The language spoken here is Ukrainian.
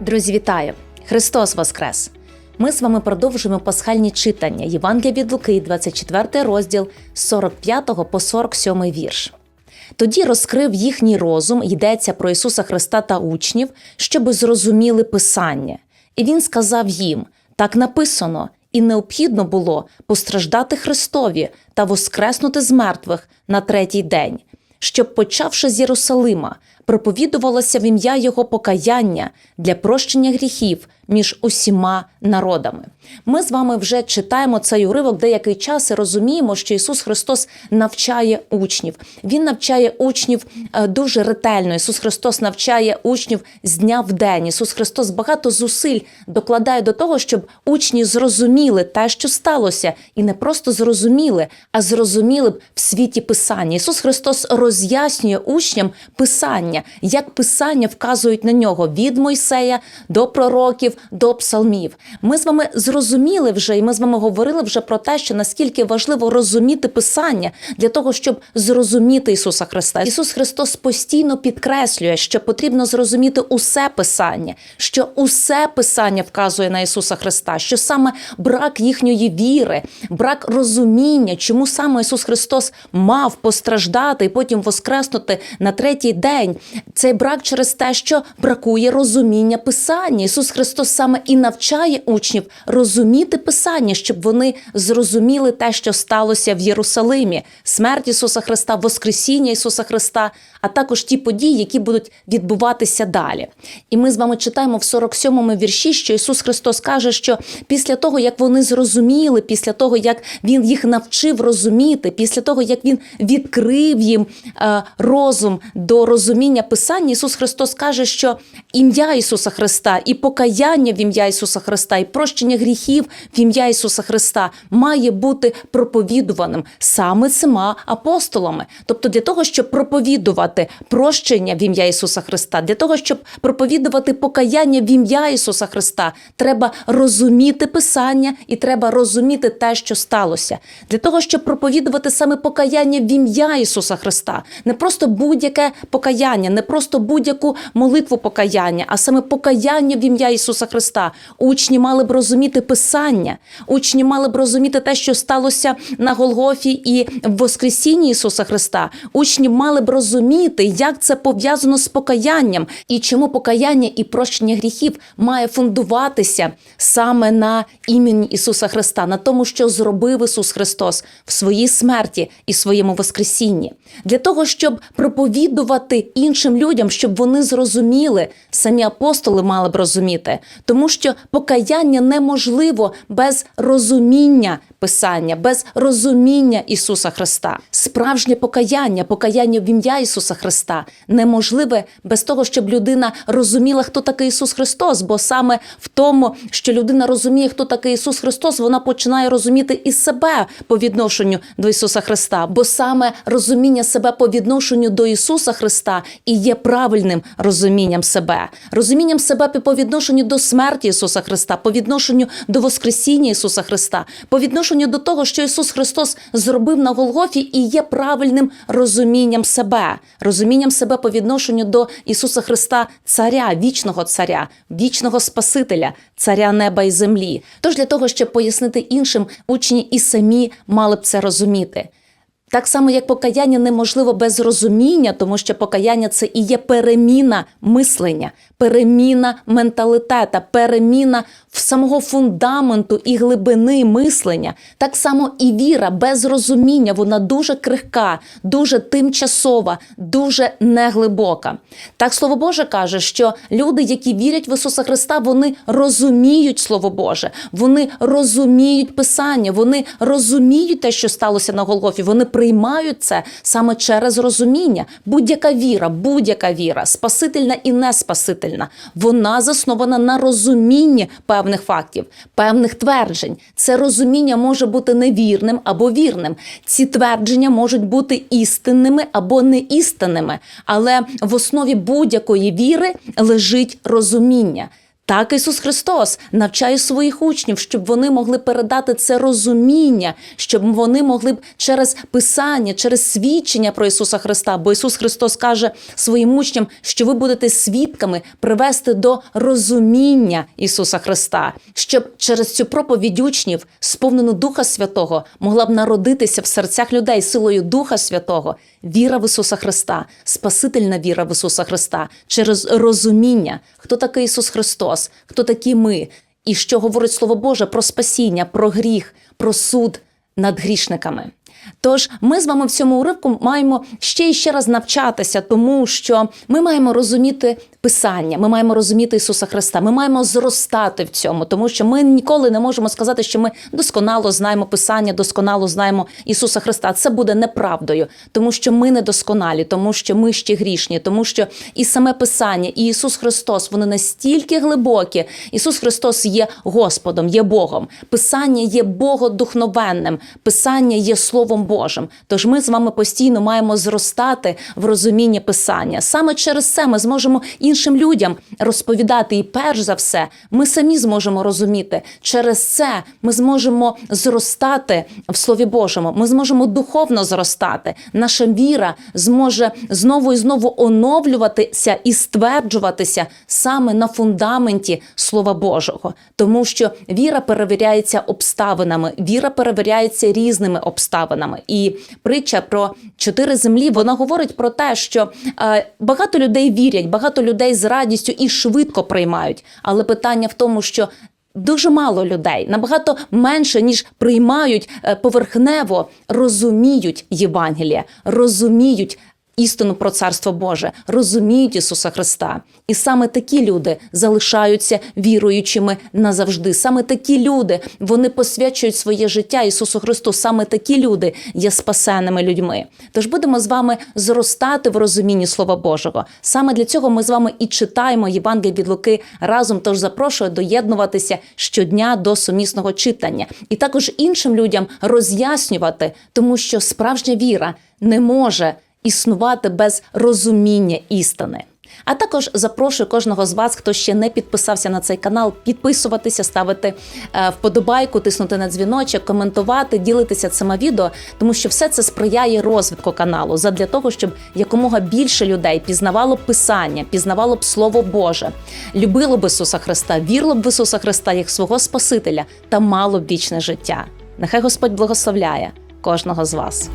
Друзі, вітаю! Христос Воскрес! Ми з вами продовжуємо пасхальні читання Євангелія від Луки, 24 розділ з 45 по 47 вірш. Тоді розкрив їхній розум, йдеться про Ісуса Христа та учнів, щоби зрозуміли Писання. І Він сказав їм: так написано, і необхідно було постраждати Христові та воскреснути з мертвих на третій день, щоб, почавши з Єрусалима, проповідувалося в ім'я Його покаяння для прощення гріхів між усіма народами. Ми з вами вже читаємо цей уривок деякий час і розуміємо, що Ісус Христос навчає учнів. Він навчає учнів е, дуже ретельно. Ісус Христос навчає учнів з дня в день. Ісус Христос багато зусиль докладає до того, щоб учні зрозуміли те, що сталося, і не просто зрозуміли, а зрозуміли б в світі Писання. Ісус Христос роз'яснює учням Писання, як Писання вказують на нього від Мойсея до пророків до псалмів. Ми з вами зрозуміли вже, і ми з вами говорили вже про те, що наскільки важливо розуміти Писання для того, щоб зрозуміти Ісуса Христа. Ісус Христос постійно підкреслює, що потрібно зрозуміти усе Писання, що усе Писання вказує на Ісуса Христа, що саме брак їхньої віри, брак розуміння, чому саме Ісус Христос мав постраждати і потім воскреснути на третій день. Цей брак через те, що бракує розуміння Писання. Ісус Христос саме і навчає учнів розуміти Писання, щоб вони зрозуміли те, що сталося в Єрусалимі, смерть Ісуса Христа, Воскресіння Ісуса Христа, а також ті події, які будуть відбуватися далі. І ми з вами читаємо в 47-му вірші, що Ісус Христос каже, що після того, як вони зрозуміли, після того, як Він їх навчив розуміти, після того, як Він відкрив їм е, розум до розуміння Писання, Ісус Христос каже, що ім'я Ісуса Христа і покаяння в ім'я Ісуса Христа, і прощення гріхів в ім'я Ісуса Христа має бути проповідуваним саме цими апостолами. Тобто, для того, щоб проповідувати прощення в ім'я Ісуса Христа, для того, щоб проповідувати покаяння в ім'я Ісуса Христа, треба розуміти Писання і треба розуміти те, що сталося. Для того, щоб проповідувати саме покаяння в ім'я Ісуса Христа, не просто будь-яке покаяння, не просто будь-яку молитву покаяння, а саме покаяння в ім'я Ісуса Христа. Учні мали б розуміти Писання, учні мали б розуміти те, що сталося на Голгофі і в Воскресінні Ісуса Христа. Учні мали б розуміти, як це пов'язано з покаянням і чому покаяння і прощення гріхів має фундуватися саме на імені Ісуса Христа, на тому, що зробив Ісус Христос в своїй смерті і своєму Воскресінні. Для того, щоб проповідувати іншим людям, щоб вони зрозуміли, самі апостоли мали б розуміти, тому що покаяння неможливо без розуміння Писання, без розуміння Ісуса Христа. Справжнє покаяння, покаяння в ім'я Ісуса Христа неможливе без того, щоб людина розуміла, хто такий Ісус Христос. Бо саме в тому, що людина розуміє, хто такий Ісус Христос, вона починає розуміти і себе по відношенню до Ісуса Христа. Бо саме розуміння себе по відношенню до Ісуса Христа і є правильним розумінням себе, розумінням себе по відношенню до смерті Ісуса Христа, по відношенню до Воскресіння Ісуса Христа, по відношенню до того, що Ісус Христос зробив на Голгофі, і є правильним розумінням себе, розумінням себе по відношенню до Ісуса Христа, Царя, вічного Царя, вічного Спасителя, Царя неба і землі. Тож для того, щоб пояснити іншим, учні і самі мали б це розуміти. Так само, як покаяння неможливо без розуміння, тому що покаяння це і є переміна мислення, переміна менталітета, переміна самого фундаменту і глибини мислення. Так само і віра без розуміння, вона дуже крихка, дуже тимчасова, дуже неглибока. Так слово Боже каже, що люди, які вірять в Ісуса Христа, вони розуміють Слово Боже, вони розуміють Писання, вони розуміють те, що сталося на Голгофі. Вони приймають це саме через розуміння. Будь-яка віра, будь-яка віра, спасительна і неспасительна, вона заснована на розумінні певних фактів, певних тверджень. Це розуміння може бути невірним або вірним. Ці твердження можуть бути істинними або неістинними, але в основі будь-якої віри лежить розуміння. Так Ісус Христос навчає своїх учнів, щоб вони могли передати це розуміння, щоб вони могли б через писання, через свідчення про Ісуса Христа. Бо Ісус Христос каже своїм учням, що ви будете свідками привести до розуміння Ісуса Христа, щоб через цю проповідь учнів, сповнену Духа Святого, могла б народитися в серцях людей силою Духа Святого, віра в Ісуса Христа, спасительна віра в Ісуса Христа, через розуміння, хто такий Ісус Христос, хто такі ми, і що говорить Слово Боже про спасіння, про гріх, про суд над грішниками. Тож ми з вами в цьому уривку маємо ще і ще раз навчатися, тому що ми маємо розуміти Писання, ми маємо розуміти Ісуса Христа, ми маємо зростати в цьому, тому що ми ніколи не можемо сказати, що ми досконало знаємо Писання, досконало знаємо Ісуса Христа. Це буде неправдою, тому що ми недосконалі, тому що ми ще грішні, тому що і саме Писання, і Ісус Христос вони настільки глибокі. Ісус Христос є Господом, є Богом. Писання є Богодухновенним, Писання є Словом Божим. Тож ми з вами постійно маємо зростати в розумінні Писання. Саме через це ми зможемо іншим людям розповідати. І перш за все, ми самі зможемо розуміти. Через це ми зможемо зростати в Слові Божому. Ми зможемо духовно зростати. Наша віра зможе знову і знову оновлюватися і стверджуватися саме на фундаменті Слова Божого, тому що віра перевіряється обставинами, віра перевіряється різними обставинами. І притча про чотири землі вона говорить про те, що е, багато людей вірять, багато людей з радістю і швидко приймають. Але питання в тому, що Дуже мало людей, набагато менше ніж приймають е, поверхнево, розуміють Євангелія, розуміють істину про царство Боже, розуміють Ісуса Христа. І саме такі люди залишаються віруючими назавжди. Саме такі люди вони посвячують своє життя Ісусу Христу. Саме такі люди є спасеними людьми. Тож будемо з вами зростати в розумінні Слова Божого. Саме для цього ми з вами і читаємо Євангелія від Луки разом. Тож запрошую доєднуватися щодня до сумісного читання і також іншим людям роз'яснювати, тому що справжня віра не може існувати без розуміння істини. А також запрошую кожного з вас, хто ще не підписався на цей канал, підписуватися, ставити е, вподобайку, тиснути на дзвіночок, коментувати, ділитися цими відео, тому що все це сприяє розвитку каналу задля того, щоб якомога більше людей пізнавало писання, пізнавало б Слово Боже, любило б Ісуса Христа, вірло б в Ісуса Христа як свого Спасителя та мало б вічне життя. Нехай Господь благословляє кожного з вас.